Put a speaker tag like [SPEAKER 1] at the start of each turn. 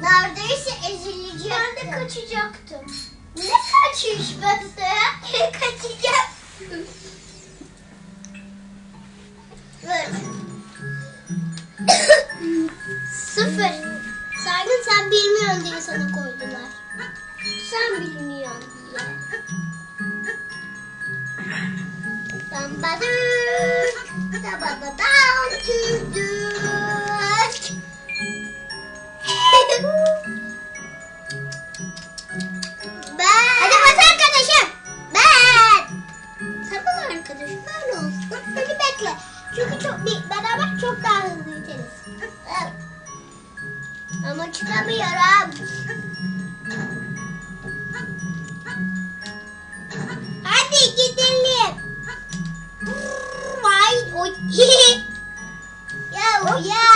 [SPEAKER 1] Neredeyse ezilecektim.
[SPEAKER 2] Ben de kaçacaktım.
[SPEAKER 1] Ne kaçışması? Kaçacaksın.
[SPEAKER 2] Sıfır. Saygın sen bilmiyorsun diye sana koydular. Sen bilmiyorsun diye.
[SPEAKER 1] Dambadık, dabadadan türdük. Çünkü çok bir, beraber çok daha hızlı iteriz. Ama çıkamıyorum. Hadi gidelim. Vay oy. ya ya.